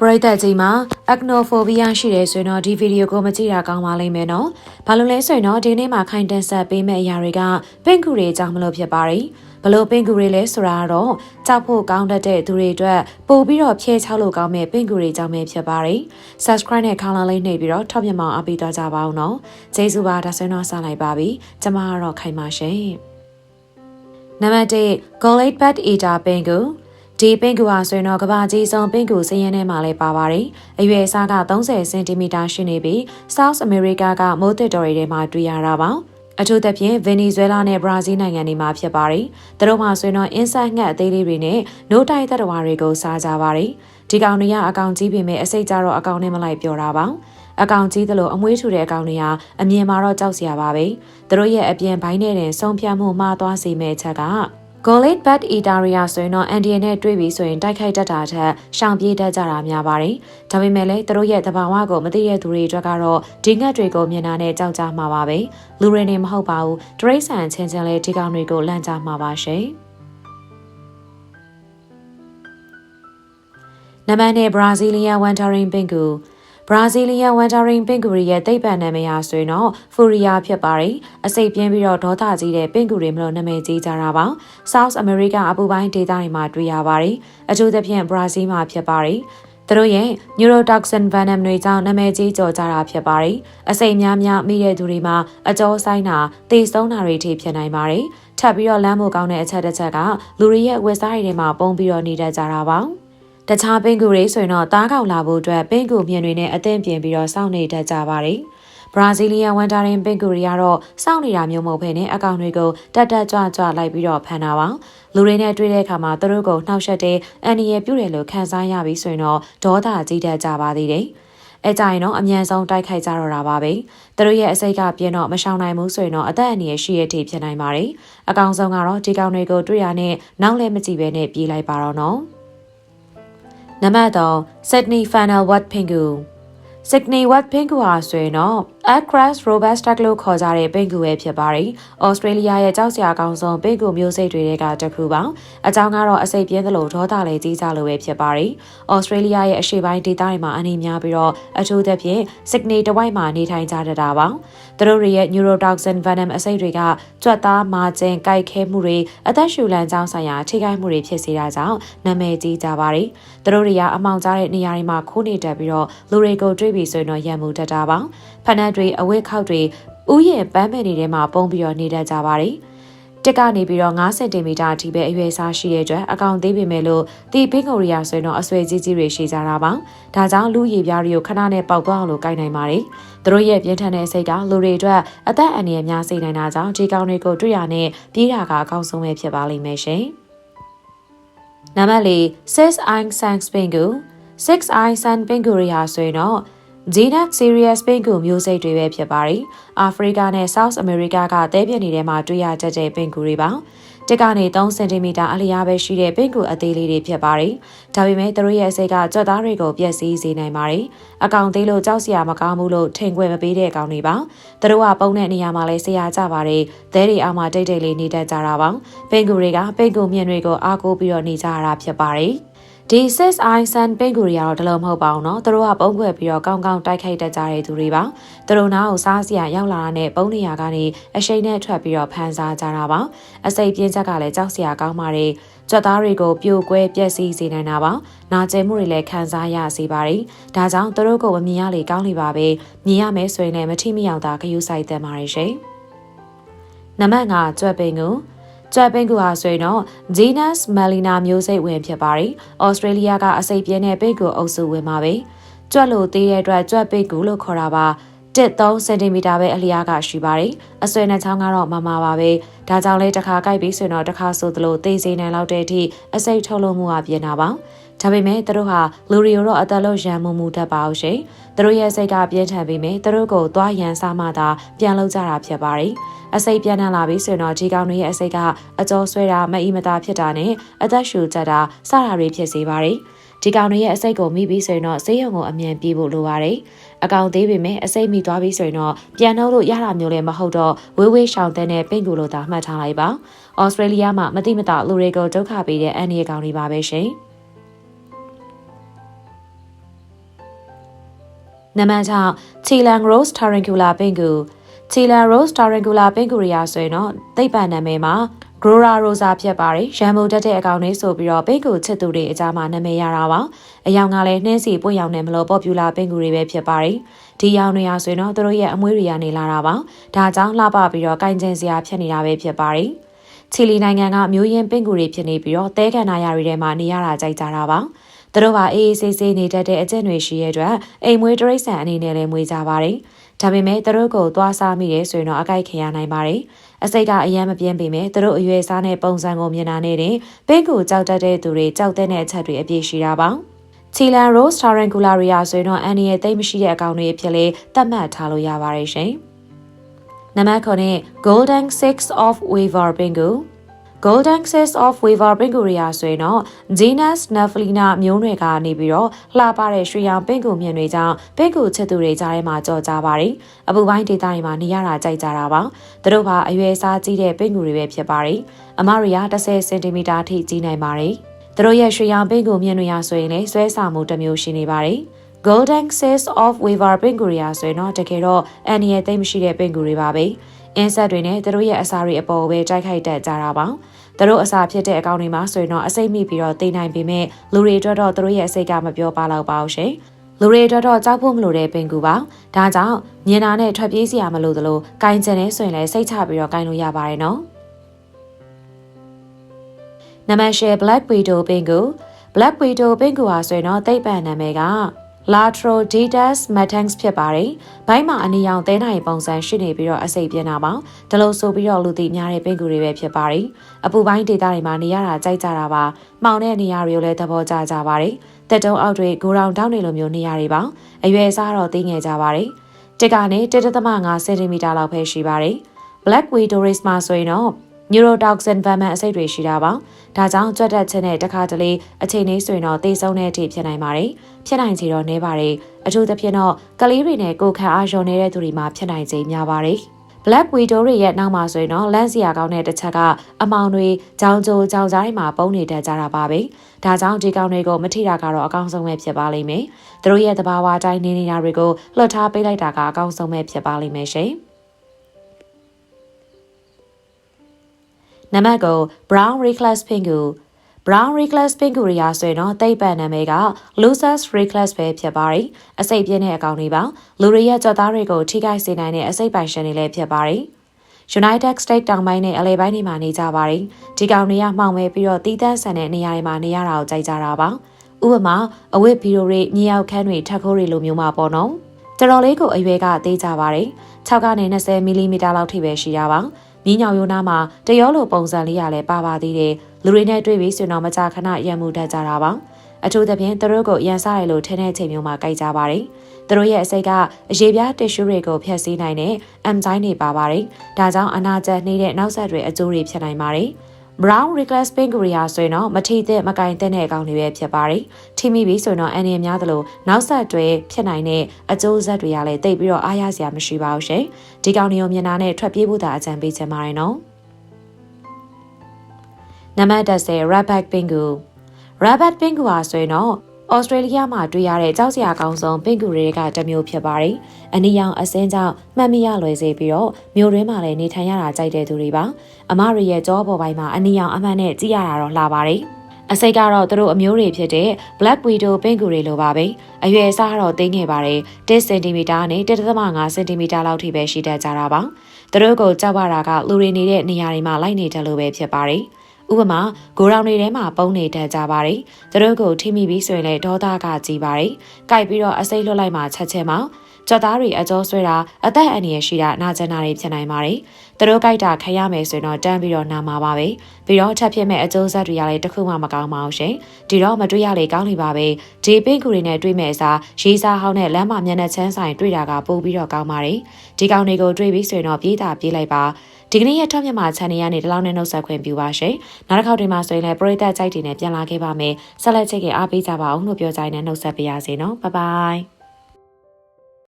ပရိသတ်ကြီးမှာ acnophobia ရှိတယ်ဆိုရင်တော့ဒီဗီဒီယိုကိုမကြည့်တာကောင်းပါလိမ့်မယ်နော်။ဘာလို့လဲဆိုရင်တော့ဒီနေ့မှာခိုင်တန်ဆက်ပေးမဲ့အရာတွေကပင့်ကူတွေအကြောင်းမလို့ဖြစ်ပါတယ်။ဘလို့ပင့်ကူတွေလဲဆိုတာကတော့ကြောက်ဖို့ကောင်းတတ်တဲ့သူတွေအတွက်ပို့ပြီးတော့ဖြဲချောက်လို့ကောင်းမဲ့ပင့်ကူတွေအကြောင်းပဲဖြစ်ပါတယ်။ subscribe နဲ့ခေါင်းလုံးလေးနှိပ်ပြီးတော့ထောက်ပြမအောင်အပိသွားကြပါအောင်နော်။ကျေးဇူးပါဒါဆိုရင်တော့ဆက်လိုက်ပါပြီ။ကျွန်မကတော့ခိုင်ပါရှင်။နံပါတ်1 Golate Bad Eater ပင့်ကူ ဒီပင်ကူဟာဆိုရင်တော့ကဘာကြီးဆုံးပင်ကူစည်ရင်ထဲမှာလည်းပါပါတယ်။အရွယ်အစားက30စင်တီမီတာရှိနေပြီး South America ကမိုးတစ်တော်ရီထဲမှာတွေ့ရတာပါ။အထူးသဖြင့်ဗင်နီဇွဲလားနဲ့ဘရာဇီးနိုင်ငံတွေမှာဖြစ်ပါတယ်။သူတို့မှာဆိုရင်တော့အင်းဆက်ငှက်အသေးလေးတွေနဲ့နိုးတိုက်သက်တော်တွေကိုစားကြပါတယ်။ဒီကောင်တွေကအကောင်ကြီးပေမဲ့အစိတ်ကြတော့အကောင်နဲ့မလိုက်ပြောတာပါ။အကောင်ကြီးသလိုအမွှေးထူတဲ့အကောင်တွေဟာအမြင်မှာတော့ကြောက်စရာပါပဲ။သူတို့ရဲ့အပြင်ဘိုင်းနဲ့တင်ဆုံးဖြတ်မှုမှားသွားစေမဲ့ချက်က Golate Bad Eateria ဆိုရင်တော့အန်ဒီယန်နဲ့တွေ့ပြီဆိုရင်တိုက်ခိုက်တတ်တာထက်ရှောင်ပြေးတတ်ကြတာများပါတယ်။ဒါပေမဲ့လည်းသူတို့ရဲ့သဘာဝကိုမသိတဲ့သူတွေအတွက်ကတော့ဒီငတ်တွေကိုမြင်တာနဲ့ကြောက်ကြမှာပါပဲ။လူတွေနေမဟုတ်ပါဘူး။တရိတ်ဆန်ချင်းချင်းလေးဒီကောင်တွေကိုလန့်ကြမှာပါရှင်။နမန်နဲ့ Brazilian Wandering Pingu ဘရာဇီးလီယန်ဝမ်တာရင်ပင်ကူရီရဲ့သိပ္ပံနာမည်ဟာဆိုရင်တော့ဖူရီယာဖြစ်ပါတယ်။အစိတ်ပြင်းပြီးတော့ဒေါသကြီးတဲ့ပင်ကူရီမလို့နာမည်ကြီးကြတာပါ။ South America အပူပိုင်းဒေသတွေမှာတွေ့ရပါတယ်။အထူးသဖြင့်ဘရာဇီးမှာဖြစ်ပါတယ်။သူတို့ရဲ့ neurotoxin venom တွေကြောင့်နာမည်ကြီးကျော်ကြတာဖြစ်ပါတယ်။အစိမ်များများမိတဲ့သူတွေမှာအကျော်ဆိုင်တာသေဆုံးတာတွေထိဖြစ်နိုင်ပါတယ်။ထပ်ပြီးတော့လမ်းမို့ကောင်းတဲ့အချက်တစ်ချက်ကလူတွေရဲ့ဝက်စားတွေထဲမှာပုံပြီးတော့နေတတ်ကြတာပါ။ တခြားပင်ကူတွေဆိုရင်တော့တားကောက်လာဖို့အတွက်ပင်ကူမြင်တွေနဲ့အသင့်ပြင်ပြီးတော့စောင့်နေတတ်ကြပါတယ်။ဘရာဇီးလီယန်ဝန်တာရင်ပင်ကူတွေကတော့စောင့်နေတာမျိုးမဟုတ်ဘဲနဲ့အကောင့်တွေကိုတက်တက်ကြွကြွလိုက်ပြီးတော့ဖန်တာပါ။လူတွေနဲ့တွေ့တဲ့အခါမှာသူတို့ကိုနှောက်ယှက်တဲ့အန်ဒီရဲ့ပြုတယ်လို့ခံစားရပြီးဆိုရင်တော့ဒေါသကြီးတတ်ကြပါသေးတယ်။အဲကြရင်တော့အမြန်ဆုံးတိုက်ခိုက်ကြတော့တာပါပဲသူတို့ရဲ့အစိတ်ကပြင်းတော့မရှောင်နိုင်ဘူးဆိုရင်တော့အသက်အန္တရာယ်ရှိရတဲ့အထိဖြစ်နိုင်ပါတယ်အကောင်ဆုံးကတော့ဒီကောင်တွေကိုတွေ့ရနဲ့နောက်လည်းမကြည့်ဘဲနဲ့ပြေးလိုက်ပါတော့နော် နံပါတ်3 Sydney Funnel Wat Pingu Sydney Wat Pingu ဟာဆိုရင်တော့ Acras Robusta လို့ခေါ်ကြတဲ့ပင်ကူပဲဖြစ်ပါတယ်။ဩစတြေးလျရဲ့ကြောက်စရာကောင်းဆုံးပင်ကူမျိုးစိတ်တွေကတစ်ခုပါ။အကြောင်းကတော့အစိတ်ပြင်းသလိုဒေါသလည်းကြီးကြလို့ပဲဖြစ်ပါတယ်။ဩစတြေးလျရဲ့အရှေ့ပိုင်းဒေသတွေမှာအနေများပြီးတော့အထူးသဖြင့် Sydney တဝိုက်မှာနေထိုင်ကြတတာပါ။သူတို့တွေရဲ့ neurotoxin venom အစိတ်တွေကကြွက်သားမာကျင်ကြိုက်ခဲမှုတွေအသက်ရှူလမ်းကြောင်းဆိုင်ရာထိခိုက်မှုတွေဖြစ်စေတာကြောင့်နာမည်ကြီးကြပါတယ်။သူတို့တွေကအမောင်ကြားတဲ့နေရာတွေမှာခိုးနေတတ်ပြီးတော့လူတွေကိုတွေ့ပြီးဆိုရင်တော့ရံမှုတတ်တာပါ။ဖနက်တွေအဝတ်ခောက်တွေဥယျာဉ်ပန်းပင်တွေထဲမှာပုံပြီးတော့နေတတ်ကြပါတယ်။တက်ကနေပြီးတော့9စင်တီမီတာအထိပဲအရွယ်စားရှိတဲ့အတွက်အကောင်သေးပေမဲ့လို့ဒီဘင်းကိုရီယာဆိုရင်တော့အဆွဲကြီးကြီးတွေရှိကြတာပါ။ဒါကြောင့်လူရည်ပြားတွေကိုခဏနဲ့ပေါက်သွားအောင်လို့ကိုင်နိုင်ပါတယ်။သူတို့ရဲ့ပြင်းထန်တဲ့စိတ်ကလူတွေအတွက်အသက်အန္တရာယ်များစေနိုင်တာကြောင့်ဒီကောင်တွေကိုတွေ့ရနဲ့ပြေးတာကအကောင်းဆုံးပဲဖြစ်ပါလိမ့်မယ်ရှင်။နံပါတ်၄ Six Eye Sang Spingu Six Eye Sun Pingu ရီဟာဆိုရင်တော့ Genac Sirius ပင်ကူမျိုးစိတ်တွေပဲဖြစ်ပါတယ်။အာဖရိကနဲ့ South America ကသဲပြက်နေတဲ့မှာတွေ့ရတတ်တဲ့ပင်ကူတွေပါ။တက်ကနေ3စင်တီမီတာအလျားပဲရှိတဲ့ပင်ကူအသေးလေးတွေဖြစ်ပါတယ်။ဒါပေမဲ့သူတို့ရဲ့အစိတ်ကကြွက်သားတွေကိုပြက်စီးစေနိုင်ပါတယ်။အကောင်သေးလို့ကြောက်စရာမကောင်းဘူးလို့ထင်ခွင့်မပေးတဲ့အကောင်တွေပါ။သူတို့ကပုံတဲ့နေရာမှာလဲဆရာကြပါတယ်။သဲတွေအောက်မှာတိတ်တိတ်လေးနေတတ်ကြတာပါ။ပင်ကူတွေကပင်ကူမြင်တွေကိုအားကိုးပြီးတော့နေကြရတာဖြစ်ပါတယ်။ ဒီ6 i sun ပင်ကူတွေကတော့တလုံးမဟုတ်ပါဘူးเนาะသူတို့ကပုံခွဲပြီးတော့ကောင်းကောင်းတိုက်ခိုက်တတ်ကြတဲ့သူတွေပါသူတို့နားကိုစားစရာရောက်လာတဲ့ပုံနေရာကနေအရှိန်နဲ့ထွက်ပြီးတော့ဖန်ဆားကြတာပါအစိတ်ပြင်းချက်ကလည်းကြောက်စရာကောင်းပါတယ်ကြွက်သားတွေကိုပြိုကွဲပြက်စီးစေနိုင်တာပါ။နာကျင်မှုတွေလည်းခံစားရစေပါတယ်။ဒါကြောင့်သူတို့ကိုမမြင်ရလေကောင်းလေပါပဲ။မြင်ရမယ်ဆိုရင်လည်းမထိမိအောင်သာခယူဆိုင်သင့်ပါတယ်ရှင်။နံပါတ်5ကြွက်ပင်ကို ကြွက်ပင်ကူဟာဆိုရင်တော့ Genus Melina မျိုးစိတ်ဝင်ဖြစ်ပါတယ်။ဩစတြေးလျကအစိပ်ပြင်းတဲ့ပိတ်ကူအုပ်စုဝင်ပါပဲ။ကြွက်လို့သေးတဲ့အတွက်ကြွက်ပိတ်ကူလို့ခေါ်တာပါ။1.3စင်တီမီတာပဲအလျားကရှိပါတယ်။အဆွေနဲ့ချောင်းကတော့မမပါပဲ။ဒါကြောင့်လဲတစ်ခါကြိုက်ပြီးဆိုရင်တော့တစ်ခါဆိုသလိုသိစေနိုင်လောက်တဲ့အထိအစိတ်ထုတ်လို့မှုကပြင်းတာပါ။ ဒါပေမဲ့သူတို့ဟာလူရီယိုတော့အသက်လို့ရန်မှုမှုတတ်ပါအောင်ရှင်။သူတို့ရဲ့စိတ်ကပြင်းထန်ပြီးမြဲသူတို့ကိုသွားရန်စားမှသာပြန်လောက်ကြတာဖြစ်ပါတယ်။အစိတ်ပြန်နှံလာပြီဆိုရင်တော့ဒီကောင်တွေရဲ့အစိတ်ကအကျော်ဆွဲတာမအီမသာဖြစ်တာနဲ့အသက်ရှူကြတာစတာတွေဖြစ်စေပါတယ်ဒီကောင်တွေရဲ့အစိတ်ကိုမိပြီးဆိုရင်တော့ဆေးရုံကိုအမြန်ပြေးဖို့လိုပါတယ်။အကောင်သေးပေမဲ့အစိတ်မိသွားပြီးဆိုရင်တော့ပြန်နှုတ်လို့ရတာမျိုးလည်းမဟုတ်တော့ဝေးဝေးရှောင်တဲ့နဲ့ပိန့်ကူလို့သာမှတ်ထားလိုက်ပါ။ဩစတြေးလျမှာမတိမတလူတွေကိုဒုက္ခပေးတဲ့အန်ဒီကောင်တွေပါပဲရှင်။ နံပါတ်6 Chilan Rose Tarantula ပင်ကူ Chilan Rose Tarantula ပင်ကူရီယာဆိုရင်တော့သိပ္ပံနာမည်မှာ Grora Rosa ဖြစ်ပါတယ်ရန်မိုတက်တဲ့အကောင်လေးဆိုပြီးတော့ပင်ကူချစ်သူတွေအကြမှာနာမည်ရတာပါအယောင်ကလည်းနှင်းစီပွင့်ရောင်နဲ့မလို့ popular ပင်ကူတွေပဲဖြစ်ပါတယ်ဒီရောင်တွေရာဆိုရင်တော့သူတို့ရဲ့အမွေးတွေကနေလာတာပါဒါကြောင့်လှပပြီးတော့ကင်ကျင်စရာဖြစ်နေတာပဲဖြစ်ပါတယ်ချီလီနိုင်ငံကမျိုးရင်းပင်ကူတွေဖြစ်နေပြီးတော့တဲကန်နာယာတွေထဲမှာနေရတာကြိုက်ကြတာပါ သူတို့ကအေးအေးဆေးဆေးနေတတ်တဲ့အကျင့်တွေရှိရဲ့အတွက်အိမ်မွေးတရိษံအနေနဲ့လည်းမွေးကြပါတယ်ဒါပေမဲ့သူတို့ကိုသွားစားမိတယ်ဆိုရင်တော့အကြိုက်ခင်ရနိုင်ပါတယ်။အစိတ်ကအယမ်းမပြင်းပေမဲ့သူတို့အရွယ်စားနဲ့ပုံစံကိုမြင်တာနဲ့တင်ပင်းကိုကြောက်တတ်တဲ့သူတွေကြောက်တဲ့အချက်တွေအပြည့်ရှိတာပါ။ချီလန် Rose Tarantularia ဆိုရင်တော့အန်နီရဲ့တိတ်မရှိတဲ့အကောင်တွေအဖြစ်လေးသတ်မှတ်ထားလို့ရပါတယ်ရှင်။နံပါတ်9 Golden Six of Weaver Bingo Golden Axis of Weaver Pinguria ဆိုရင်တော့ Genus Nephelina မျိုးနွယ်ကနေပြီးတော့လှပတဲ့ရွှေရောင်ပင်ကူမြင်တွေကြောင့်ပင်ကူချစ်သူတွေကြားထဲမှာကြော်ကြပါတယ်။အပူပိုင်းဒေသတွေမှာနေရတာကြိုက်ကြတာပါ။သူတို့ကအရွယ်စားကြီးတဲ့ပင်ကူတွေပဲဖြစ်ပါတယ်။အမရီယာ10စင်တီမီတာထိကြီးနိုင်ပါတယ်။သူတို့ရဲ့ရွှေရောင်ပင်ကူမြင်တွေရာဆိုရင်လည်းဆွဲဆောင်မှုတစ်မျိုးရှိနေပါတယ်။ Golden Axis of Weaver Pinguria ဆိုရင်တော့တကယ်တော့အန်နီရဲ့သိမ့်မရှိတဲ့ပင်ကူတွေပါပဲ။ အင်းဆက်တွေနဲ့သူတို့ရဲ့အစာတွေအပေါ်ပဲတိုက်ခိုက်တတ်ကြတာပါသူတို့အစာဖြစ်တဲ့အကောင့်တွေမှာဆိုရင်တော့အစိတ်မိပြီးတော့တိနိုင်ပေမဲ့လူတွေအတွက်တော့သူတို့ရဲ့အစိတ်ကမပြောပါတော့ပါဘူးရှင်လူတွေအတွက်တော့ကြောက်ဖို့မလိုတဲ့ပင်ကူပါဒါကြောင့်မြင်တာနဲ့ထွက်ပြေးစရာမလိုသလိုကင်ကျင်နေဆိုရင်လည်းစိတ်ချပြီးတော့ကင်လို့ရပါတယ်နော်နံပါတ်၈ Black Widow ပင်ကူ Black Widow ပင်ကူဟာဆိုရင်တော့တိတ်ပံနာမည်က Latrodatus matans ဖြစ်ပါတယ်။ဘိုင်းမှာအနီရောင်သဲနိုင်ပုံစံရှိနေပြီးတော့အစိပ်ပြင်းတာပါ။ဒါလို့ဆိုပြီးတော့လူသိများတဲ့ပင်ကူတွေပဲဖြစ်ပါတယ်။အပူပိုင်းဒေသတွေမှာနေရတာကြိုက်ကြတာပါ။မှောင်တဲ့နေရာတွေကိုလည်းသဘောကျကြပါတယ်။တက်တုံးအောက်တွေဂိုရောင်တောင်းတွေလိုမျိုးနေရာတွေပါ။အရွယ်စားတော့သိငယ်ကြပါတယ်။တစ်ကနေ1.5စင်တီမီတာလောက်ပဲရှိပါတယ်။ Black Widows မှာဆိုရင်တော့ neurotoxin ဗန်မန်အဆိပ်တွေရှိတာပါ။ဒါကြောင့်ကြွက်တက်ခြင်းနဲ့တခါတလေအချိန်လေးဆိုရင်တော့သေဆုံးတဲ့အထိဖြစ်နိုင်ပါတယ်။ဖြစ်နိုင်ခြေတော့နည်းပါတယ်။အထူးသဖြင့်တော့ကလေးတွေနဲ့ကိုယ်ခံအားလျော့နေတဲ့သူတွေမှာဖြစ်နိုင်ခြေများပါတယ်။ Black Widow တွေရဲ့နောက်မှာဆိုရင်တော့လန့်စရာကောင်းတဲ့တစ်ချက်ကအမောင်တွေကြောင်ကြိုကြောင်ကြားတွေမှာပုံနေတတ်ကြတာပါပဲ။ဒါကြောင့်ဒီကောင်တွေကိုမထိတာကတော့အကောင်းဆုံးပဲဖြစ်ပါလိမ့်မယ်။သူတို့ရဲ့သဘာဝအတိုင်းနေနေတာတွေကိုလွှတ်ထားပေးလိုက်တာကအကောင်းဆုံးပဲဖြစ်ပါလိမ့်မယ်ရှင်။ နံပါတ်9 Brown Reckless Pingu Brown Reckless Pingu ရရာဆိုရင်တော့တိတ်ပံနာမည်က Losers Reckless ပဲဖြစ်ပါတယ်။အစိပ်ပြင်းတဲ့အကောင်လေးပါ။လူတွေရဲ့ကြော်သားတွေကိုထိခိုက်စေနိုင်တဲ့အစိပ်ပိုင်ရှင်တွေလည်းဖြစ်ပါတယ်။ United States တောင်ပိုင်းနဲ့အလယ်ပိုင်းတွေမှာနေကြပါတယ်။ဒီကောင်တွေကမှောင်မဲပြီးတော့တီးတန်းဆန်တဲ့နေရာတွေမှာနေရတာကိုကြိုက်ကြတာပါ။ဥပမာအဝတ်ဗီဒီယိုတွေမြေအောက်ခန်းတွေထက်ခိုးတွေလိုမျိုးမှာပေါ့နော်။တော်တော်လေးကိုအရွယ်ကသေးကြပါတယ်။6ကနေ20မီလီမီတာလောက်ထိပဲရှိတာပါ။ မြင်းညောင်ရိုးနားမှာတရောလိုပုံစံလေးရလဲပါပါသေးတယ်လူတွေနဲ့တွေ့ပြီးဆိုတော့မကြာခဏရံမှုတတ်ကြတာပါအထူးသဖြင့်သူတို့ကိုရန်စားရလို့ထင်းတဲ့ချိန်မျိုးမှာကြိုက်ကြပါတယ်သူတို့ရဲ့အစိတ်ကအရေးပြားတစ်ရှူတွေကိုဖျက်ဆီးနိုင်တဲ့အမ်ဇိုင်းတွေပါပါတယ်ဒါကြောင့်အနာကျက်နှိတဲ့နောက်ဆက်တွေအကျိုးတွေဖြစ်နိုင်ပါတယ် brown reckless pink area ဆိုရင်တော့မထီတဲ့မကင်တဲ့အကောင်တွေပဲဖြစ်ပါတယ်။ထိမိပြီဆိုရင်တော့အန်ရများသလိုနောက်ဆက်တွဲဖြစ်နိုင်တဲ့အကျိုးဆက်တွေကလည်းတိတ်ပြီးတော့အားရစရာမရှိပါဘူးရှင်။ဒီကောင်တွေကိုမြင်တာနဲ့ထွက်ပြေးဖို့သာအကြံပေးချင်ပါတယ်နော်။နံပါတ်10 rabbit pingu rabbit pingu ဟာဆိုရင်တော့ ဩစတြေးလျမှာတွေ့ရတဲ့ကြောက်စရာကောင်းဆုံးပင်ကူတွေကတမျိုးဖြစ်ပါတယ်။အနီရောင်အစင်းကြောင့်မှတ်မိရလွယ်စေပြီးတော့မြို့ရင်းမှာလည်းနေထိုင်ရတာကြိုက်တဲ့သူတွေပါ။အမရရဲ့ကြောပေါ်ပိုင်းမှာအနီရောင်အမှန်နဲ့ကြည့်ရတာတော့လှပါတယ်။အစိတ်ကတော့သူတို့အမျိုးတွေဖြစ်တဲ့ Black Widow ပင်ကူတွေလိုပါပဲ။အရွယ်စားတော့သိငယ်ပါတယ်။10 cm နဲ့1.5 cm လောက်ထိပဲရှိတတ်ကြတာပါ။သူတို့ကိုကြောက်ရတာကလူတွေနေတဲ့နေရာတွေမှာလိုက်နေတယ်လို့ပဲဖြစ်ပါတယ်။ ဥပမာဂိုရောင်တွေထဲမှာပုံနေတတ်ကြပါတယ်။သူတို့ကိုထိမိပြီးဆိုရင်လည်းဒေါသကကြီးပါတယ်။ကြိုက်ပြီးတော့အစိမ့်လွတ်လိုက်မှချက်ချင်းမှာ ကြော်သားတွေအကျော်ဆွဲတာအသက်အန္တရာယ်ရှိတာနာကျင်တာတွေဖြစ်နိုင်ပါတယ်။သူတို့ကြိုက်တာခရရမယ်ဆိုရင်တော့တန်းပြီးတော့နာမှာပါပဲ။ပြီးတော့ထပ်ဖြစ်မဲ့အကျိုးဆက်တွေကလည်းတစ်ခုမှမကောင်းပါဘူးရှင်။ဒီတော့မတွေ့ရလေကောင်းနေပါပဲ။ဒီပင့်ကူတွေနဲ့တွေ့မဲ့အစားရေးစားဟောင်းနဲ့လမ်းမမျက်နှာချမ်းဆိုင်တွေ့တာကပိုပြီးတော့ကောင်းပါတယ်။ဒီကောင်တွေကိုတွေ့ပြီးဆိုရင်တော့ပြေးတာပြေးလိုက်ပါ။ဒီကနေ့ရဲ့ထောက်မြတ်မှာ channel ကနေဒီလောက်နဲ့နှုတ်ဆက်ခွင့်ပြုပါရှင်နောက်တစ်ခေါက်ဒီမှာဆိုရင်လည်းပရိသတ်ကြိုက်တွေနဲ့ပြန်လာခဲ့ပါမယ်ဆက်လက်ချိတ်ကအားပေးကြပါအောင်လို့ပြောကြရင်နှုတ်ဆက်ပါရစေနော်ဘိုင်ဘိုင်